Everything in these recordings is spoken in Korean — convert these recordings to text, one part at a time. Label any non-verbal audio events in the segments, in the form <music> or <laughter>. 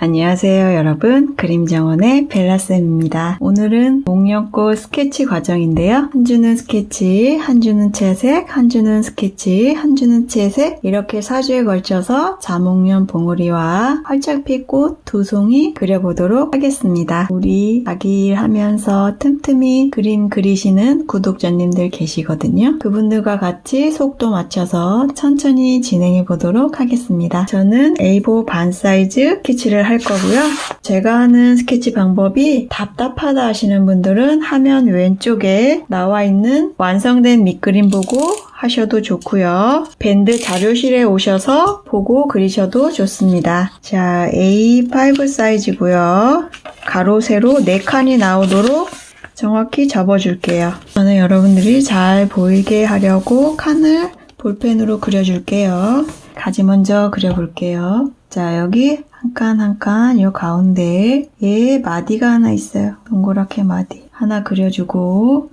안녕하세요 여러분. 그림정원의 벨라쌤입니다. 오늘은 목련꽃 스케치 과정인데요. 한 주는 스케치 한 주는 채색 한 주는 스케치 한 주는 채색 이렇게 4주에 걸쳐서 자목련 봉우리와 활짝 피 꽃 두 송이 그려보도록 하겠습니다. 우리 자기 일 하면서 틈틈이 그림 그리시는 구독자님들 계시거든요. 그분들과 같이 속도 맞춰서 천천히 진행해 보도록 하겠습니다. 저는 A4 반 사이즈 스케치를 할 거고요. 제가 하는 스케치 방법이 답답하다 하시는 분들은 화면 왼쪽에 나와 있는 완성된 밑그림 보고 하셔도 좋고요. 밴드 자료실에 오셔서 보고 그리셔도 좋습니다. 자, A5 사이즈고요. 가로, 세로 4칸이 나오도록 정확히 접어줄게요. 저는 여러분들이 잘 보이게 하려고 칸을 볼펜으로 그려줄게요. 가지 먼저 그려볼게요. 자, 여기 한 칸 한 칸 요 가운데에 얘 마디가 하나 있어요. 동그랗게 마디. 하나 그려주고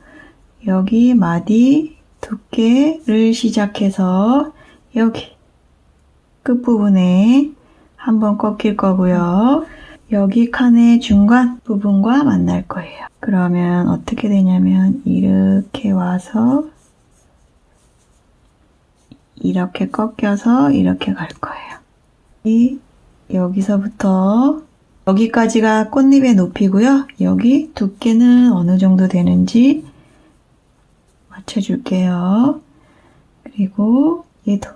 여기 마디 두께를 시작해서 여기 끝부분에 한번 꺾일 거고요. 여기 칸의 중간 부분과 만날 거예요. 그러면 어떻게 되냐면 이렇게 와서 이렇게 꺾여서 이렇게 갈 거예요. 이 여기서부터 여기까지가 꽃잎의 높이고요. 여기 두께는 어느 정도 되는지 맞춰줄게요. 그리고 얘도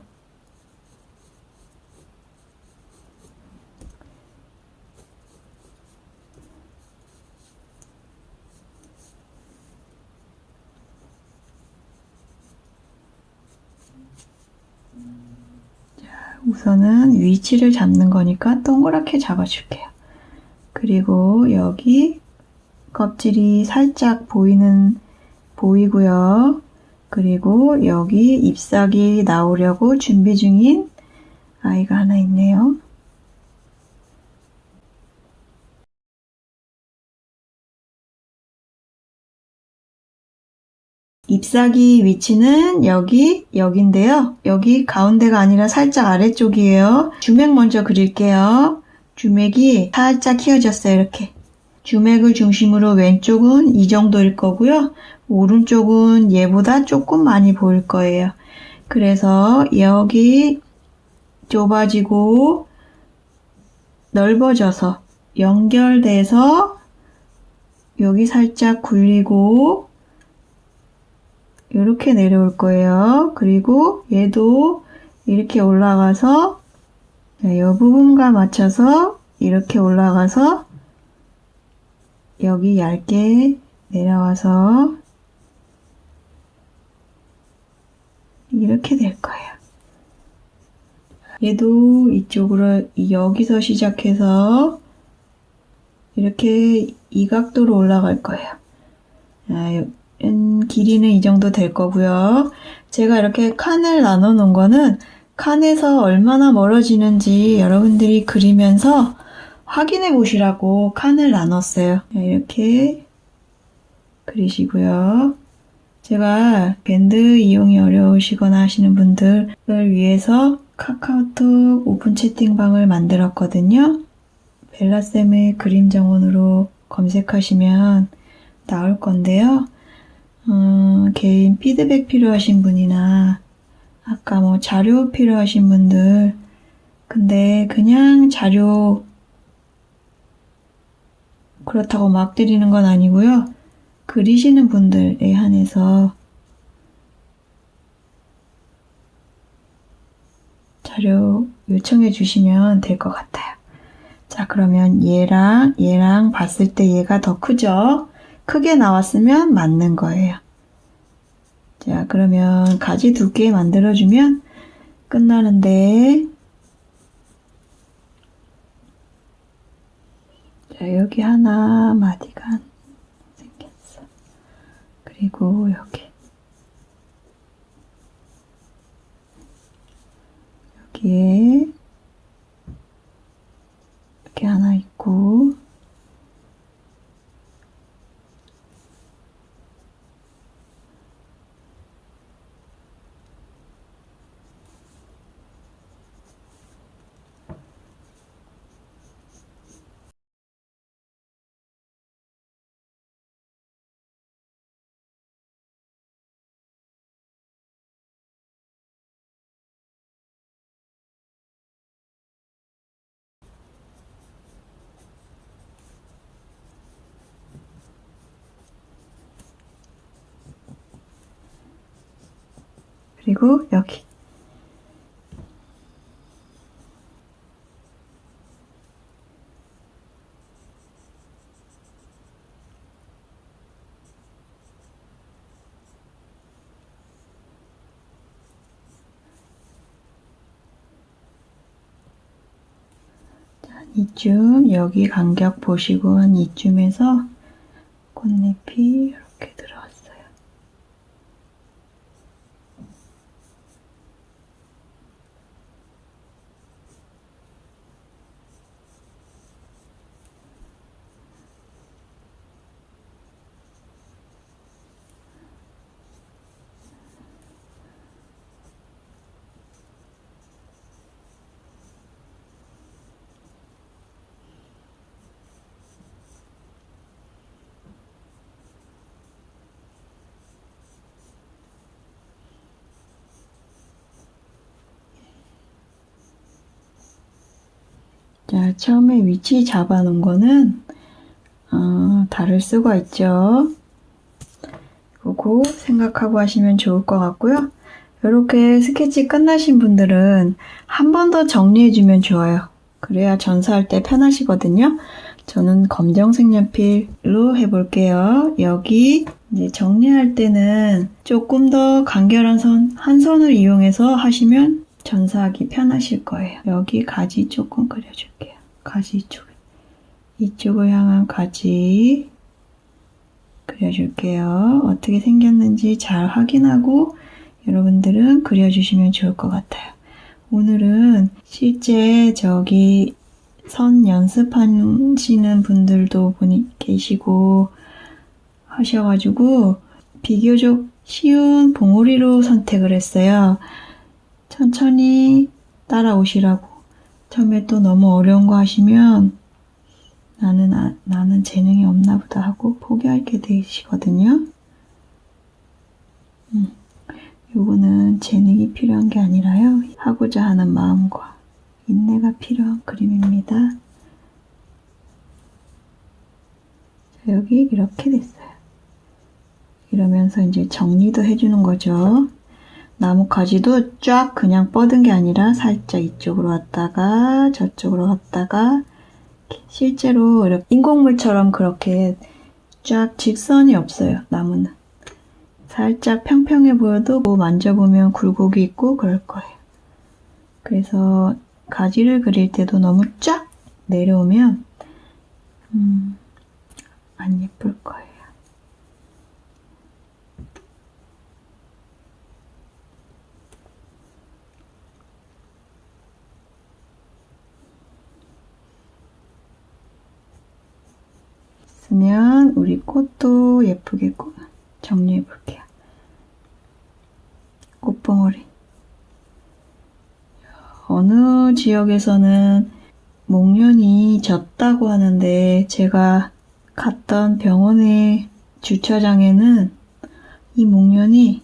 위치를 잡는 거니까 동그랗게 잡아줄게요. 그리고 여기 껍질이 살짝 보이는, 보이고요. 그리고 여기 잎사귀 나오려고 준비 중인 아이가 하나 있네요. 잎사귀 위치는 여기, 여긴데요. 여기 가운데가 아니라 살짝 아래쪽이에요. 주맥 먼저 그릴게요. 주맥이 살짝 휘어졌어요, 이렇게. 주맥을 중심으로 왼쪽은 이 정도일 거고요. 오른쪽은 얘보다 조금 많이 보일 거예요. 그래서 여기 좁아지고 넓어져서 연결돼서 여기 살짝 굴리고 이렇게 내려올 거예요. 그리고 얘도 이렇게 올라가서 이 부분과 맞춰서 이렇게 올라가서 여기 얇게 내려와서 이렇게 될 거예요. 얘도 이쪽으로 여기서 시작해서 이렇게 이 각도로 올라갈 거예요. 아, 음, 길이는 이 정도 될 거고요. 제가 이렇게 칸을 나눠 놓은 거는 칸에서 얼마나 멀어지는지 여러분들이 그리면서 확인해 보시라고 칸을 나눴어요. 이렇게 그리시고요. 제가 밴드 이용이 어려우시거나 하시는 분들을 위해서 카카오톡 오픈 채팅방을 만들었거든요. 벨라쌤의 그림 정원으로 검색하시면 나올 건데요. 음, 개인 피드백 필요하신 분이나 아까 뭐 자료 필요하신 분들 근데 그냥 자료 그렇다고 막 드리는 건 아니고요. 그리시는 분들에 한해서 자료 요청해 주시면 될 것 같아요. 자, 그러면 얘랑 얘랑 봤을 때 얘가 더 크죠? 크게 나왔으면 맞는 거예요. 자, 그러면 가지 두 개 만들어주면 끝나는데, 자, 여기 하나 마디가 생겼어. 그리고 여기. 여기에 이렇게 하나 있고, 그리고 여기. 자, 이쯤 여기 간격 보시고 한 이쯤에서 꽃잎이 이렇게 들어왔어요. 자, 처음에 위치 잡아 놓은 거는 어, 달을 쓰고 있죠. 그거 생각하고 하시면 좋을 것 같고요. 이렇게 스케치 끝나신 분들은 한 번 더 정리해주면 좋아요. 그래야 전사할 때 편하시거든요. 저는 검정 색 연필로 해볼게요. 여기 이제 정리할 때는 조금 더 간결한 선, 한 선을 이용해서 하시면 전사하기 편하실 거예요. 여기 가지 조금 그려줄게요. 가지 이쪽에. 이쪽을 향한 가지 그려줄게요. 어떻게 생겼는지 잘 확인하고 여러분들은 그려주시면 좋을 것 같아요. 오늘은 실제 저기 선 연습하시는 분들도 보니 계시고 하셔가지고 비교적 쉬운 봉우리로 선택을 했어요. 천천히 따라오시라고. 처음에 또 너무 어려운 거 하시면 나는 아, 나는 재능이 없나 보다 하고 포기하게 되시거든요. 음, 요거는 재능이 필요한 게 아니라요. 하고자 하는 마음과 인내가 필요한 그림입니다. 자, 여기 이렇게 됐어요. 이러면서 이제 정리도 해주는 거죠. 나무 가지도 쫙 그냥 뻗은 게 아니라 살짝 이쪽으로 왔다가 저쪽으로 갔다가 실제로 이렇게 인공물처럼 그렇게 쫙 직선이 없어요. 나무는. 살짝 평평해 보여도 뭐 만져보면 굴곡이 있고 그럴 거예요. 그래서 가지를 그릴 때도 너무 쫙 내려오면 음, 안 예쁠 거예요. 쓰면 우리 꽃도 예쁘게 꽃 정리해 볼게요. 꽃봉오리. 어느 지역에서는 목련이 졌다고 하는데 제가 갔던 병원의 주차장에는 이 목련이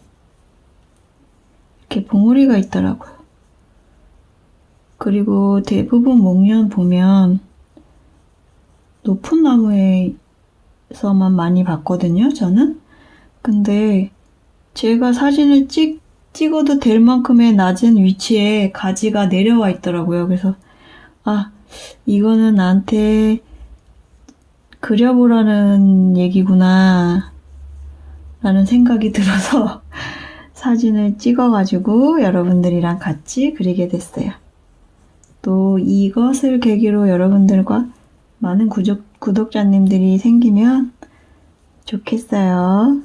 이렇게 봉우리가 있더라고요. 그리고 대부분 목련 보면 높은 나무에 서만 많이 봤거든요, 저는. 근데 제가 사진을 찍, 찍어도 될 만큼의 낮은 위치에 가지가 내려와 있더라고요. 그래서, 아, 이거는 나한테 그려보라는 얘기구나. 라는 생각이 들어서 <laughs> 사진을 찍어가지고 여러분들이랑 같이 그리게 됐어요. 또 이것을 계기로 여러분들과 많은 구독, 구독자님들이 생기면 좋겠어요.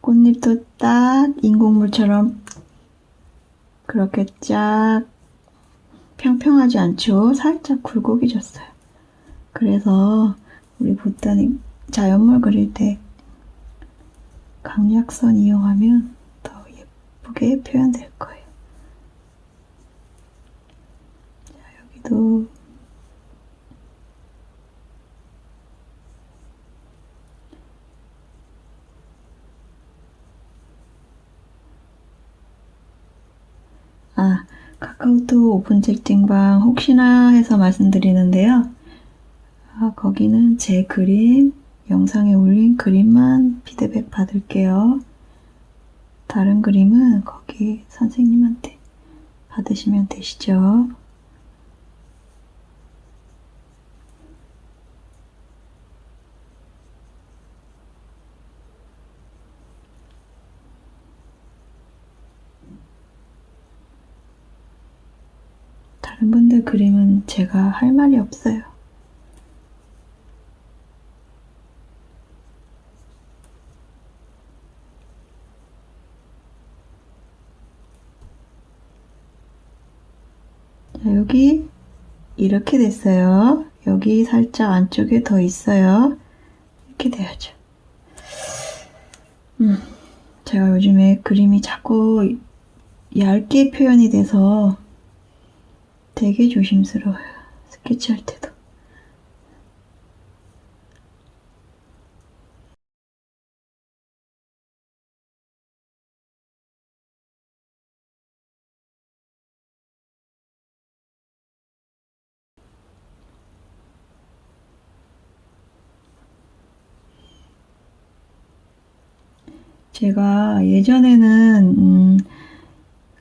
꽃잎도 딱 인공물처럼 그렇게 쫙 평평하지 않죠? 살짝 굴곡이 졌어요. 그래서 우리 보따니 자연물 그릴 때 강약선 이용하면 더 예쁘게 표현될 거예요. 자, 여기도 아, 카카오톡 오픈 채팅방 혹시나 해서 말씀드리는데요. 아, 거기는 제 그림, 영상에 올린 그림만 피드백 받을게요. 다른 그림은 거기 선생님한테 받으시면 되시죠. 다른 분들 그림은 제가 할 말이 없어요. 자, 여기 이렇게 됐어요. 여기 살짝 안쪽에 더 있어요. 이렇게 돼야죠. 음, 제가 요즘에 그림이 자꾸 얇게 표현이 돼서 되게 조심스러워요. 스케치할 때도. 제가 예전에는 음,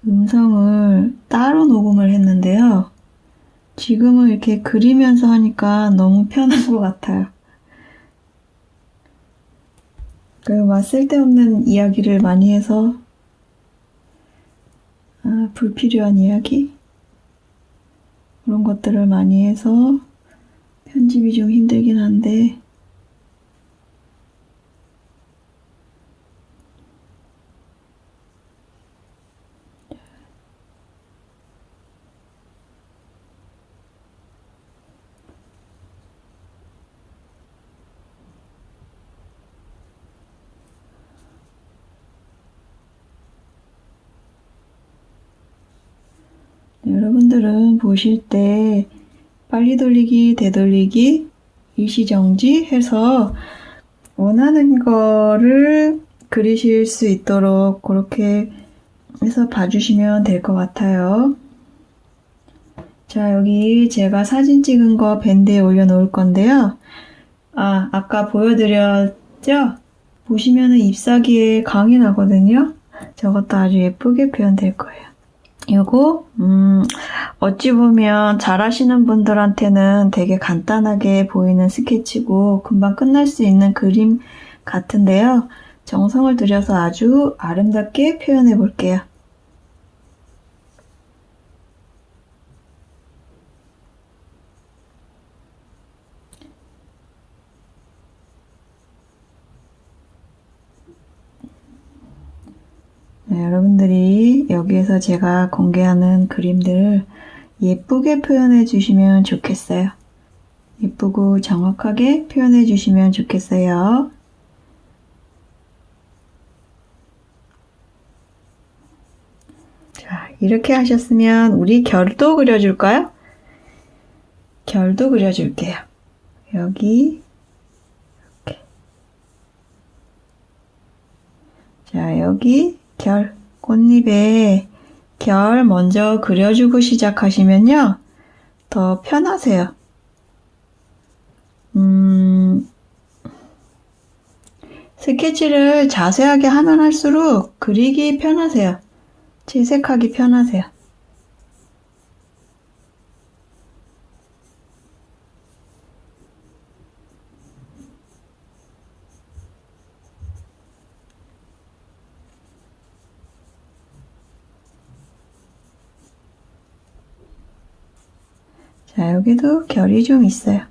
음성을 따로 녹음을 했는데요. 지금은 이렇게 그리면서 하니까 너무 편한 것 같아요. 그막 쓸데없는 이야기를 많이 해서 아, 불필요한 이야기 그런 것들을 많이 해서 편집이 좀 힘들긴 한데 여러분들은 보실 때 빨리 돌리기, 되돌리기, 일시정지 해서 원하는 거를 그리실 수 있도록 그렇게 해서 봐주시면 될 것 같아요. 자, 여기 제가 사진 찍은 거 밴드에 올려놓을 건데요. 아, 아까 보여드렸죠? 보시면은 잎사귀에 강이 나거든요. 저것도 아주 예쁘게 표현될 거예요. 요거, 음, 어찌 보면 잘하시는 분들한테는 되게 간단하게 보이는 스케치고 금방 끝날 수 있는 그림 같은데요. 정성을 들여서 아주 아름답게 표현해 볼게요. 네, 여러분들이 여기에서 제가 공개하는 그림들을 예쁘게 표현해 주시면 좋겠어요. 예쁘고 정확하게 표현해 주시면 좋겠어요. 자, 이렇게 하셨으면 우리 결도 그려줄까요? 결도 그려줄게요. 여기 이렇게. 자, 여기 결, 꽃잎에 결 먼저 그려주고 시작하시면요. 더 편하세요. 음, 스케치를 자세하게 하면 할수록 그리기 편하세요. 채색하기 편하세요. 자, 여기도 결이 좀 있어요.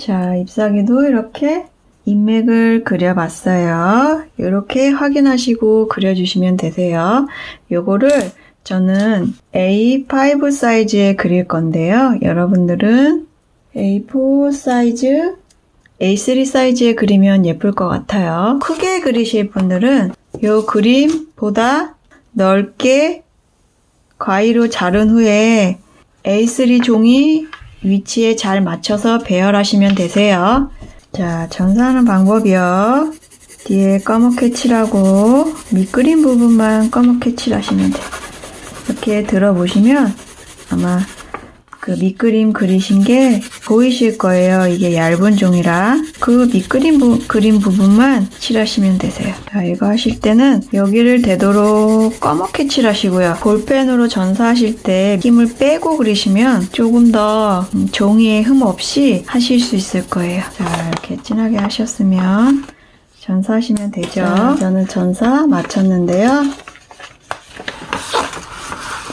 자, 잎사귀도 이렇게 인맥을 그려봤어요. 이렇게 확인하시고 그려주시면 되세요. 요거를 저는 A5 사이즈에 그릴 건데요. 여러분들은 A4 사이즈, A3 사이즈에 그리면 예쁠 것 같아요. 크게 그리실 분들은 요 그림보다 넓게 가위로 자른 후에 A3 종이 위치에 잘 맞춰서 배열하시면 되세요. 자, 전사하는 방법이요. 뒤에 검게 칠하고 밑그림 부분만 검게 칠하시면 돼요. 이렇게 들어보시면 아마 그 밑그림 그리신 게 보이실 거예요. 이게 얇은 종이라 그 밑그림 부, 그림 부분만 칠하시면 되세요. 자, 이거 하실 때는 여기를 되도록 검게 칠하시고요. 볼펜으로 전사하실 때 힘을 빼고 그리시면 조금 더 음, 종이에 흠 없이 하실 수 있을 거예요. 자, 이렇게 진하게 하셨으면 전사하시면 되죠. 자, 저는 전사 마쳤는데요.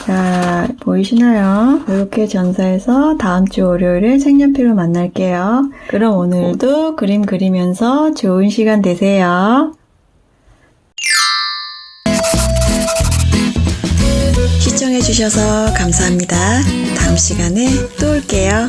자, 보이시나요? 이렇게 전사해서 다음 주 월요일에 색연필로 만날게요. 그럼 오늘도 그림 그리면서 좋은 시간 되세요. 시청해주셔서 감사합니다. 다음 시간에 또 올게요.